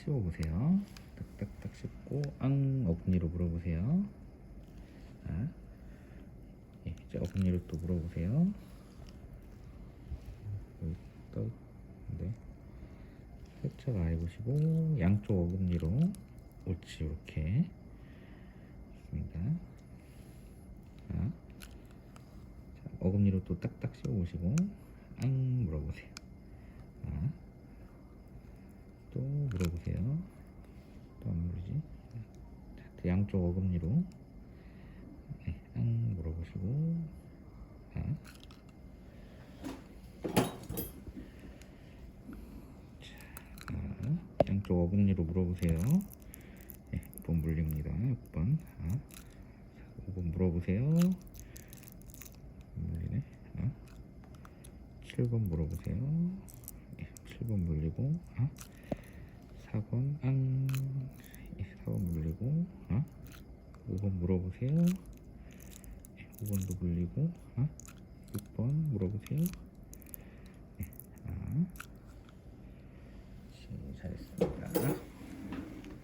씹어보세요. 딱딱딱 씹고 앙 어금니로 물어보세요. 자, 예, 이제 어금니로 또 물어보세요. 떠 있는데 살짝 아래 보시고 양쪽 어금니로 옳지 이렇게 있습니다. 자, 자, 어금니로 또 딱딱 씹어보시고 앙 물어보세요. 자, 또 물어보세요. 또 안? 자, 또 양쪽 어금니로 네, 앙 물어보시고 자, 자, 양쪽 어금니로 물어보세요. 네, 6번 물립니다. 6번. 자, 5번 물어보세요. 물리네. 자, 7번 물어보세요. 예, 7번 물리고, 아, 4번 앙 4번 물리고 어? 5번 물어보세요 5번도 물리고 어? 6번 물어보세요 네, 아. 잘했어